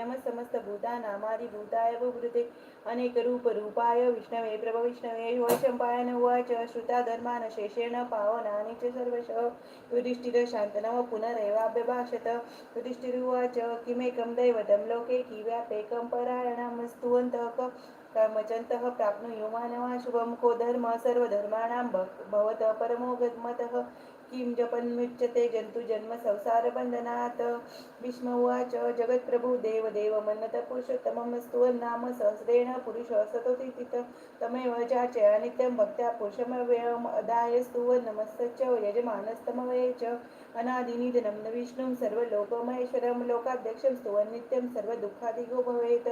नम समस्त भूतानामादि भूताय भूते अनेक रूप रूपाय विष्णवे प्रभ विष्णवे वैशंपायन उवाच श्रुता धर्मान शेषेण पावनानि च सर्वशः। युधिष्ठिर शान्तनव पुनरेवाभ्यभाषत। युधिष्ठिरुवाच किमेकं दैवतं लोके किव्यापेकं परायणं स्तुवन्तः। क कर्मचन्तः प्राप्नु युमानवा शुभं। को धर्म सर्वधर्माणां भक् भवतः परमो गमतः किं जपन्मुच्यते जन्तुजन्म संसारबन्धनात् भीष्म उवाच जगत्प्रभु देवदेव मन्नत पुरुषोत्तमं स्तुवन्नाम सहस्रेण पुरुषः सतोतिथित। तमेव चाचया नित्यं भक्त्या पुरुषमव्ययम् अदाय स्तुवन्नमस्तच्च यजमानस्तमवये च अनादिनिधनं न विष्णुं सर्वलोकमहेश्वरं लोकाध्यक्षं स्तुवन् नित्यं सर्वदुःखादिगो भवेत्।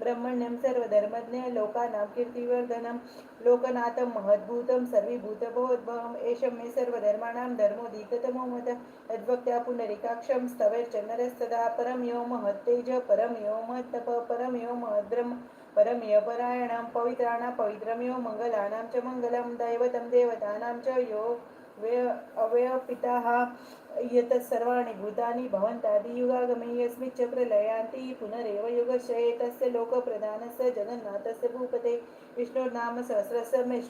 ब्रह्मण्यं सर्वधर्मज्ञ लोकानां कीर्तिवर्धनं लोकनाथं महद्भूतं सर्वीभूतभवद्भवम् एषं मे सर्वधर्माणां धर्मोदीकतमो मत यद्वक्त्या पुनरिकाक्षं स्तवेर्चन्नरस्तदा परं यो महत्तेज परं यो महत्तप परं यो महद्ब्रह्म परं पवित्राणां पवित्रं यो मङ्गलानां च मङ्गलं दैवतं देवतानां च यो वे अवयपिताः यतः सर्वाणि भूतानि भवन्तादियुगागमे यस्मिच्च प्रलयान्ति पुनरेव युगक्षये तस्य लोकप्रधानस्य जगन्नाथस्य भूपते विष्णुर्नाम सहस्रस्य मे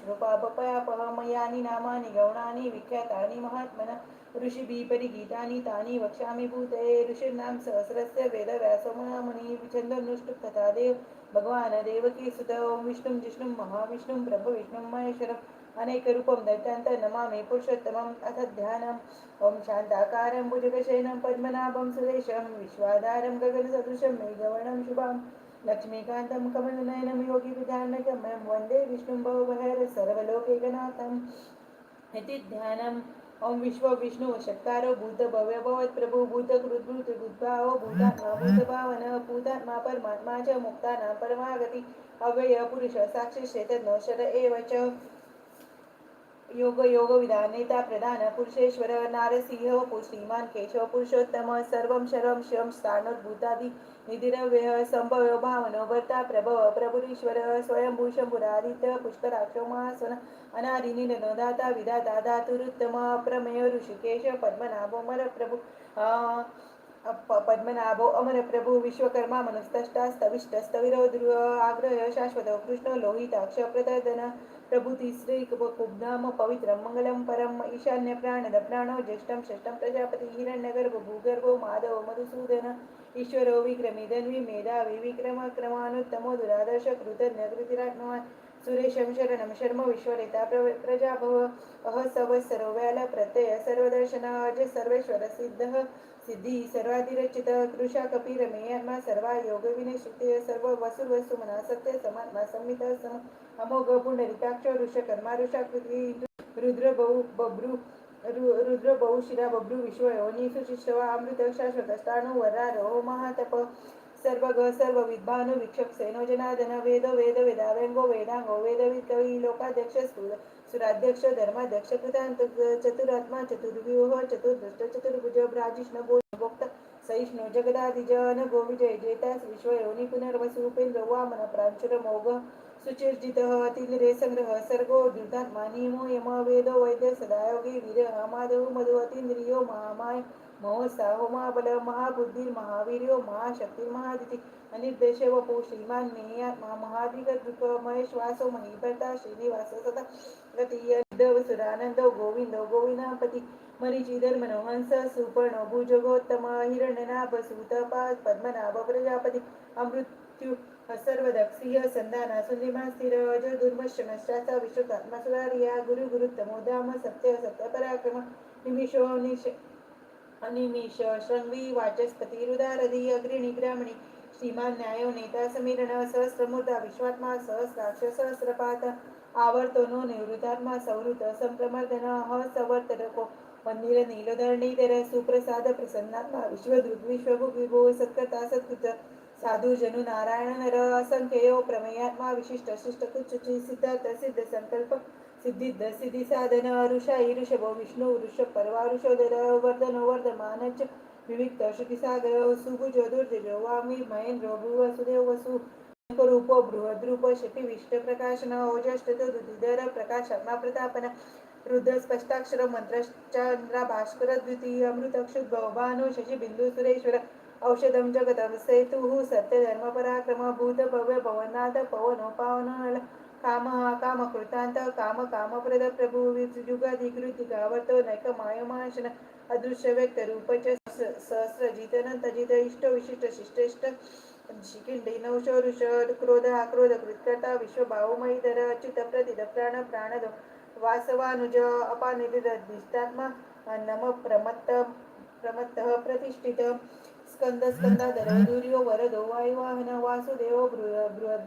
नामानि गौणानि विख्यातानि महात्मन ऋषिभिः परिगीतानि तानि वक्ष्यामि भूतये ऋषीणां सहस्रस्य वेदव्यासो महामुनि देव भगवान् देवकी सुत ॐ विष्णुं जिष्णुं महाविष्णुं ब्रह्मविष्णुं महेश्वरम् अनेकरूपं दैत्यान्त नमामि पुरुषोत्तमम् अथ ध्यानम्। ॐ शान्ताकारं भुजगशयनं पद्मनाभं सुरेशं विश्वाधारं गगनसदृशं मेघवर्णं शुभां। लक्ष्मीकान्तं कमलनयनं योगिविधानगम्यं वन्दे विष्णुं भवभैर सर्वलोकेकनाथम्। इति ध्यानम् ॐ विश्व विष्णु शक्तारो भूत भव्य भवत् प्रभु भूत कृत भूत भूतभाव भूतात्मा भूतभावन भूतात्मा परमात्मा च मुक्तानां परमागति। अव्यय पुरुष साक्षी चैतन्य शर एव च। योग योग विधानेता प्रधान पुरुषेश्वर नारसिंह श्रीमान केशव पुरुषोत्तम सर्वं शरं शिवं स्थानोद्भूतादि निधिरव्यय संभव भावनोभर्ता प्रभव प्रभुरीश्वर स्वयंभू शंभुरादित्य पुष्कराक्षो महास्वन अनादिनिधनो विधाता धातुरुत्तम प्रमेय ऋषिकेश पद्मनाभो मर प्रभु પદ્મનાભો, અમર પ્રભુ, વિશ્વકર્મા, મનસ્તષ્ટા, સ્તવિષ્ટ સ્તવિરો આગ્રહ, શાશ્વત, કૃષ્ણ, લોહિત અક્ષપ્રદન પ્રભુતિ શ્રી કુબ્ધામ પવિત્ર, મંગલમ, પરમ, ઈશાન્ય પ્રાણદ પ્રાણો જ્યેષ્ઠમ, શ્રેષ્ઠમ, પ્રજાપતિ, હિરણ્યગર્ભ, ભૂગર્ભો, માધવ, મધુસૂદન, ઈશ્વરો, વિક્રમી, ધન્વી, મેધાવી, વિક્રમ, ક્રમાનુત્તમો દુરાદર્શ કૃતજ્ઞ કૃતિરાજ્ઞવાન સુરેશમ શરણમ શર્મ વિશ્વરેતા પ્રજાભવ અહ સવ સર્વલ પ્રત્યય, સર્વદર્શન, અજ, સર્વેશ્વર, સિદ્ધ सिद्धी सर्वाधिरचित कृषा कपी मेयात्मा सर्वा योग विनिश्चिते सर्व वसुर्वसु मना सत्य समात्मा संमित सम अमोघ पुंडरिकाक्ष ऋष कर्मा ऋषाकृती रुद्र बहु बब्रू रुद्र बहु शिरा बब्रू विश्व योनी सुशिष्टवा अमृत शाश्वतस्थाणु स्थाणु वरारो महातप सर्व ग सर्व विद्वानु विक्षक सेनो जनादन वेद वेद वेदाव्यंगो वेदांगो वेदविद कवी लोकाध्यक्ष स्तुर सुराध्यक्ष धर्माध्यक्ष कृतांत चतुरात्मा चतुर्व्यूह चतुर्दृष्ट चतुर्भुज ब्राजिष्ण भोक्त सहिष्णु जगदादिजन गोविजय जेतास विश्वयोनी पुनर्वसु उपेंद्र वामन प्रांशुर मोघ सुचिर्जित अतिरे संग्रह सर्गो द्युतात्मा नियमो यम वेदो वैद्य सदायोगी वीर माधव मधु अतींद्रियो महामाय महोत्सव महाबल महाबुद्धी महावीर्यो महाशक्ती महादिती अनिर्देश वपू श्रीमान मेयात्मा महाधिगत महेश्वासो महीभर्ता श्रीनिवास सदा गतीय सुरानंद गोविंद गोविंदापती मरीचिधर मनोहंस सुपर्ण भुजगोत्तम हिरण्यनाभ सुतपा पद्मनाभ प्रजापती अमृत्यू सर्वदक्षीय सिंह संधाना सुनिमा स्थिर अज दुर्मश विश्वतात्मा सुरारिया गुरु गुरुत्तमोदाम सत्य सत्य पराक्रम निमिषो निश अनिमिष शृंगी वाचस्पती हृदारधी अग्रिणी ग्रामणी श्रीमान न्यायो नेता समीरण सहस्रमूर्ता विश्वात्मा सहस्राक्ष सहस्रपात आवर्तो नो निवृत्तात्मा संवृत संप्रमर्दन ह सवर्तको मंदिर नीलधरणीधर सुप्रसाद प्रसन्नात्मा विश्वदृत विश्वभुग विभो सत्कर्ता सत्कृत साधू जनु नारायण नर असंख्ययो प्रमेयात्मा विशिष्ट शिष्ट कुच्चुची सिद्धार्थ सिद्ध संकल्प सिद्धिद्ध सिद्धी साधन ऋषा ऋषभो विष्णु ऋषभ परवा ऋषोदर वर्धन वर्धमानच विविक्त श्रुतिसागर सुभुजो दुर्जय वामी महेंद्र भुव सुदेव वसु रूप बृहद्रूप शटी विष्ट प्रकाशन ओजष्ट दुधीधर प्रकाशात्मा प्रतापन रुद्र स्पष्टाक्षर मंत्रश्चंद्रा भास्कर द्वितीय अमृत क्षुद्भव भानु शशी बिंदू सुरेश्वर औषधं जगतं सेतुः सत्यधर्मपराक्रम भूत भव्य भवनाथ पवनो पावनल काम कामकृतांत काम कामप्रद प्रभू जुगाधिकृती गावर्तो नैक मायमाशन अदृश्य व्यक्त रूपच सहस्र जितनंत जित इष्ट विशिष्ट शिष्टेष्ट शिखिंडी नवश ऋष क्रोध आक्रोध कृतकर्ता विश्व भावमयी भावमयीधर अच्युत प्रतिद प्राण प्राणद वासवानुज अपानिधिद दिष्टात्मा नम प्रमत्त प्रमत्त प्रतिष्ठित स्कंद स्कंदाधर दुर्यो वरदो वायुवाहन वासुदेव बृह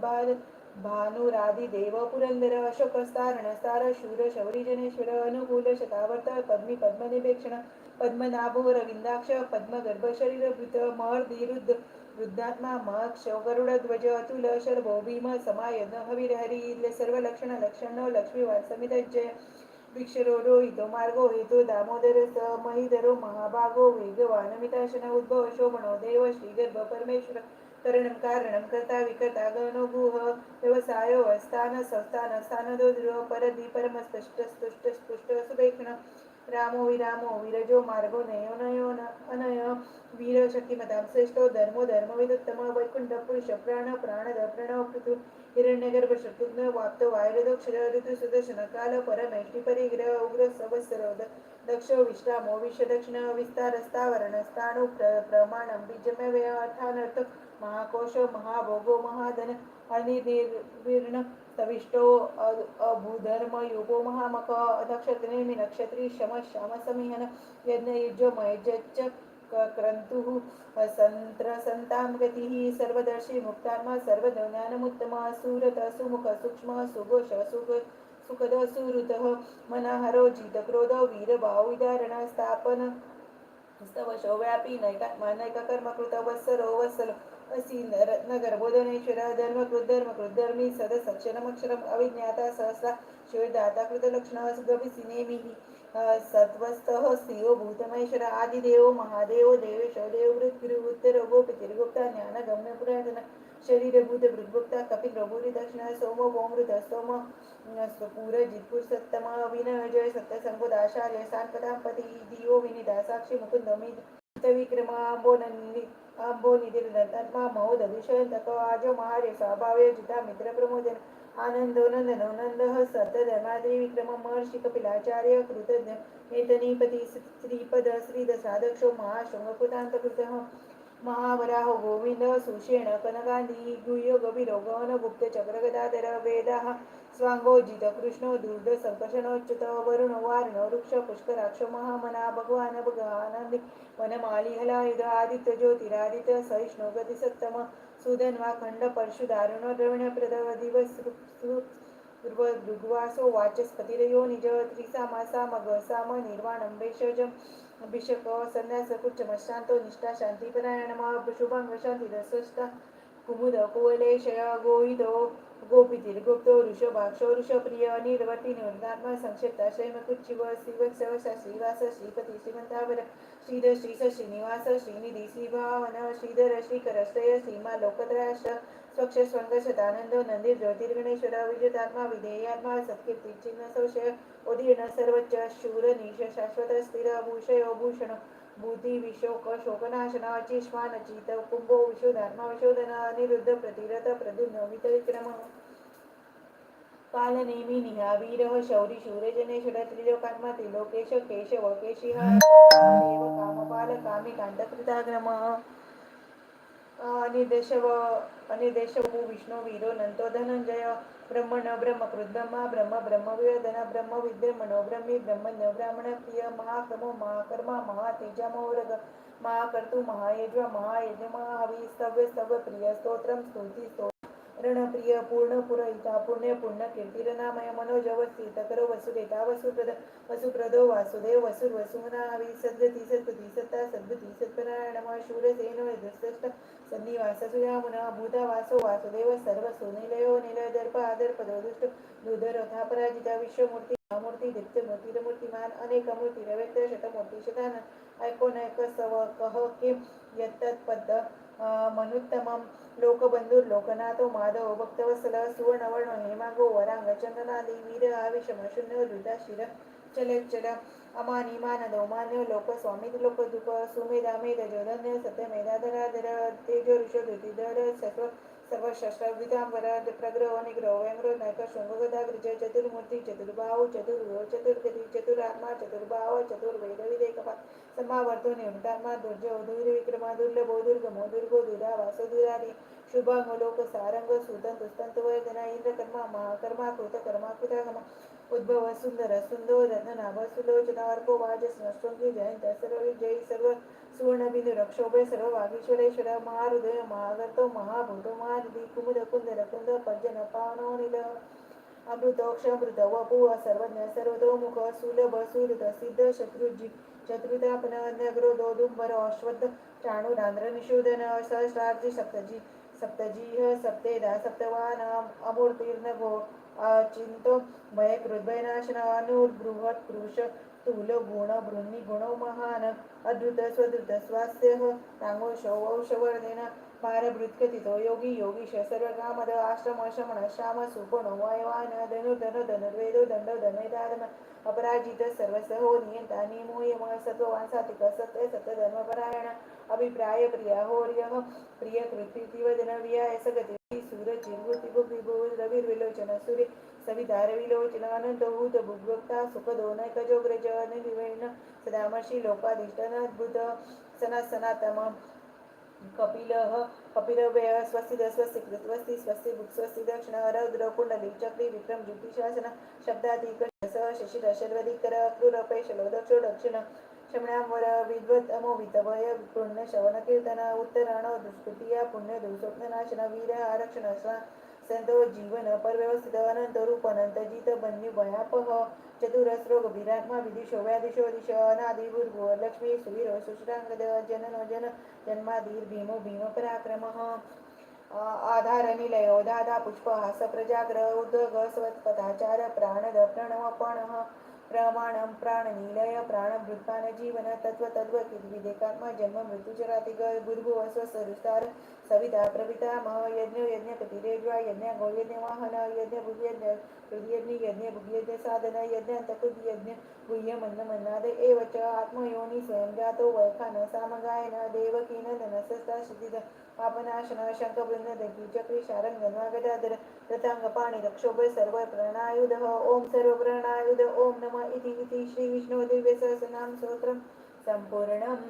बृहद्भाद भानुरादिदेव पुरंदर अशोक स्थारण सार शूर शौरी जनेश्वर अनुकूल शतावर्त पद्मी पद्मनिपेक्षण पद्मनाभो रविंदाक्ष पद्मगर्भ शरीर भृत महर धीरुद्ध वृद्धात्मा मग शौगरुड ध्वज अतुल शर्भो भीम समायन हविरहरी सर्व लक्षण लक्षण लक्ष्मी वासमित जय भिक्षरो रोहितो मार्गो हेतो दामोदर स महिधरो महाभागो वेगवानमिताशन उद्भव शोभनो देव श्रीगर्भ परमेश्वर करणं कारणं कर्ता विकर्ता गणो गुह व्यवसायो स्थान संस्थान स्थानदो ध्रुव परदी परमस्पष्ट स्पष्ट स्पष्ट सुपेक्षण रामो विरामो विरजो मार्गो नयो नयो अनय वीर शक्तिमतां श्रेष्ठो धर्मो धर्मविदुत्तम वैकुंठ पुरुष प्राण प्राणद प्रणव पृथु हिरण्यगर्भ शत्रुघ्न वाप्तो वायुरदक्षर ऋतु सुदर्शन काल परमेष्टि परिग्रह उग्र सवत्सर दक्ष विश्रामो विश्व दक्षिण विस्तार स्थावरण स्थाणु प्र प्रमाणं बीजमव्य अर्थानर्थ महाकोश महाभोगो महाधन अनिर्वीर्ण सविष्टो अभूधर्म युगो महामक नक्षत्रेमी नक्षत्री शम श्याम समिहन यज्ञ युज मयजच्च क्रन्तुः संत्र गतिः सर्वदर्शी मुक्तात्मा सर्वज्ञानमुत्तम सुरत सुमुख सूक्ष्म सुघोष सुख सुखद सुहृतः मनहरो जितक्रोध वीरभाव विदारण स्थापन स्तवशो व्यापी नैकात्मा नैककर्म कृत वत्सरो वत्सलो నగరబోధనేశ్వర ధర్మ కృద్ధర్మ కృద్ధర్మి సద సక్షరమక్షరం అవిజ్ఞాత సహస్ర శివదాత కృతలక్షణ సుగభి సినేమి సత్వస్థ శివో భూతమేశ్వర ఆదిదేవో మహాదేవో దేవేశో దేవృత్ గురుగుప్తరో గోపితిర్గుప్త జ్ఞాన గమ్య పురాతన శరీరభూత భృద్గుప్త కపి ప్రభురి దక్షిణ సోమో గోమృత సోమ స్వపూర జిత్పుర సత్తమ వినయ సత్య సంగుదాచార్య సాన్పదాంపతి దియో వినిదా సాక్షి ముకుందమి విక్రమాంబోనన్ని आंबोनंदी आंबोनिधिर्दत्मा महोद दूषण तक आजो महार्य स्वाभाव्य जिता आनंदो नंदनो नंदः सत विक्रम महर्षी कपिलाचार्य कृतज्ञ नेतनीपती श्रीपद श्रीद साधक्षो महाशृंगकृतांत कृतः महावराह गोविंद सुषेण कनकांदी गुह्य गभीरो गहन गुप्त चक्रगदाधर वेदाः स्वांगोजित कृष्णो दुर्द संकर्षणोच्युत वरुण वारण वृक्ष पुष्कराक्ष महामना भगवान भगवानंदी वनमाली हलायुध आदित्य ज्योतिरादित्य सहिष्णु गती सत्तम वा खंड परशु दारुण द्रविण प्रदव दिवस भृगवासो वाचस्पतिरयो निज त्रिसामा सामग साम निर्वाणं भेषजम् अभिषेक संन्यास कुच्चमशांतो निष्ठा शान्तिपरायणमा शुभांग शांती दसष्टा कुमुद कुवलेशय गोहितो गोपीतिर्गुप्तो ऋषभाक्षो ऋषप्रिय निर्वर्ती निवृत्तात्मा संक्षिप्ता शैमकुच्चिव श्रीवत्सवश श्रीवास श्रीपती श्रीमंतावर श्रीधर श्रीस श्रीनिवास श्रीनिधी श्रीभावन श्रीधर श्रीकर श्रेय श्रीमा लोकत्राश स्वक्ष स्वंग नंदीर ज्योतिर्गणेश्वर विजयात्मा विधेयात्मा सत्कीर्ती चिन्ह संशय उदीर्ण सर्वोच्च शूर निश शाश्वत स्थिर भूषयो भूषण भूती विशोक शोकनाशना चिष्मान चित कुंभो विशोधात्मा विशोधन अनिरुद्ध प्रतिरथ प्रद्युम्न वितविक्रम काल नेहमी निहा वीर शौरी शूर जनेश्वर त्रिलोकात्मा त्रिलोकेश केशव केशिह देव कामपाल कामी कांतकृताग्रम. अनिदेशव अनिर्देशवू विष्णू वीरो नंतो धनंजय ब्रह्मण ब्रह्म ब्रह्मा ब्रह्म ब्रह्मविदन ब्रह्म विद्य मनो ब्रह्मी ब्रह्मण्य ब्राह्मण प्रिय महाक्रमो महाकर्मा महातेजमोरग महाकर्तु महायज्व महायज्ञ महाहवी स्तव्य स्तव्य प्रिय स्तोत्रम स्तुती स्तो रणप्रिय पूर्ण पुरहिता पुण्य पुण्य कीर्तिरनामय मनोजवस्ती तकरो वसुदेता वसुप्रद वसुप्रदो वासुदेव वसुर वसुमना सद्गती सद्गती सत्ता सद्गती सत्परायण शूरसेन यदुश्रेष्ठ सन्निवास सुयामुना भूता वासो वासुदेव सर्व सुनिलयो निलय दर्प आदर्प दुष्ट दुधरथा पराजिता विश्वमूर्ती मूर्ती दीप्त मूर्ती मूर्तिरमूर्तिमान अनेक मूर्ती रव्यक्त शतमूर्ती शतान ऐकोन ऐक सव कह किम यत्तत्पद मनुत्तमम लोकबंधुर लोकनाथो माधव भक्तवसल सुवर्णवर्ण हेमागो वरांग चंदनादी वीर आविषम शून्य हृदा शिर चल चल अमानी मानदो मान्य लोक स्वामी लोक दुप सुमेधा मेध जोधन्य सत्यमेधाधराधर तेजो ऋषो धृतीधर सत्व सर्व शस्त्राविधांबर प्रग्रह निग्रह व्यंग्र नैक शृंगगदाग्रज चतुर्मूर्ती चतुर्बाहु चतुर्भुज चतुर्गती चतुरात्मा चतुर्भाव चतुर्वेद विदेकपात समावर्तो नियमितात्मा दुर्जो दुर् विक्रमा दुर्लभो दुर्गमो दुर्गो दुरा वासो दुरारी शुभांग लोक सारंग सुदंत स्तंत वैदना इंद्रकर्मा महाकर्मा कृत कर्मा कृतागमा उद्भव सुंदर सुंदो रत्ननाभ सुलोचना अर्को वाजस नष्टोंगी जयंत सर्व जय सर्व सुवर्णबिंदू रक्षोभे सर्व वागीश्वरेश्वर महाहृदय महागर्तो महाभूतो महानिधी कुमुद कुंदर कुंद पर्जन पावनो निल। अमृतोक्ष अमृत वपु सर्वज्ञ सर्वतोमुख सुलभ सुहृद सिद्ध शत्रुजी शत्रुतापन नग्रो दुंबर अश्वत्थ चाणुरांध्र निशोधन सहस्रार्जी सप्तजी सप्तजीह सप्तेदा सप्तवान अमूर्तीर्न गो चिंतो भयकृद्भयनाशन अनुर्बृहत् पुरुष स्थूल गुण बृन्नी गुण महान अद्भुत स्वद्रुत स्वास्य तांगो शव शवर्धेन भारभृत्कथितो योगी योगीश सर्व कामद आश्रम शमण श्याम सुपण वायवान धनुर्धन धनुर्वेदो दंड धनुर्धारण अपराजित सर्वसहो नियंता निमोयम सत्ववान सात्विक सत्य सत्य धर्मपरायण अभिप्राय प्रिया होर्य प्रिय कृतिवदन वियाय सगति सूर चिरभूती भूत रविर्विलोचन सूर्य सविता रविलोचन अनंत भूत भुग्वक्ता सना कपिलः स्वस्ति स्वस्ति विक्रम ज्योतिशासन शब्दाधिक स शशिर दक्षिण शमणांवर पुण्य श्रवण कीर्तन दुष्कृतिया पुण्य दुःस्वप्ननाशन वीर आरक्षण संतो जीवन अपरव्यवस्थित अनंत रूप अनंत जित बन्यू भयापह चतुरस रोग विरात्मा विदिशो व्यादिशो दिश अनादि लक्ष्मी सुवीर सुश्रांगद जननो जन जन्माधीर भीमो भीम पराक्रम आधार निलयो दादा पुष्प हास प्रजाग्र उद्ग स्वत्पथाचार प्राणद प्रणव पण प्रमाणम प्राणनिलय प्राणभृत्पान जीवन तत्व तद्व कर्म जन्म मृत्युचरातिग भूर्भुव स्वसरुस्तार सविता प्रपितामह यज्ञ यज्ञ रेज्वा यज्ञ गौयज्ञ वाहन यज्ञ भुव्यज्ञ हृदयज्ञ यज्ञ भुव्यज्ञ साधन यज्ञ अंतकृत यज्ञ गुह्य मन्न मन्नाद एव च आत्मयोनि स्वयं जातो वैखान सामगायन देवकीन धनसस्ता क्षितिद पापनाशन शंखवृंद दगी चक्री शारंग गदाधर रताङ्गपाणिरक्षोभे सर्वप्रणायुधः ॐ सर्वप्रणायुध ॐ नम इति श्रीविष्णुदिव्यसहस्रनाम स्तोत्रं सम्पूर्णम्।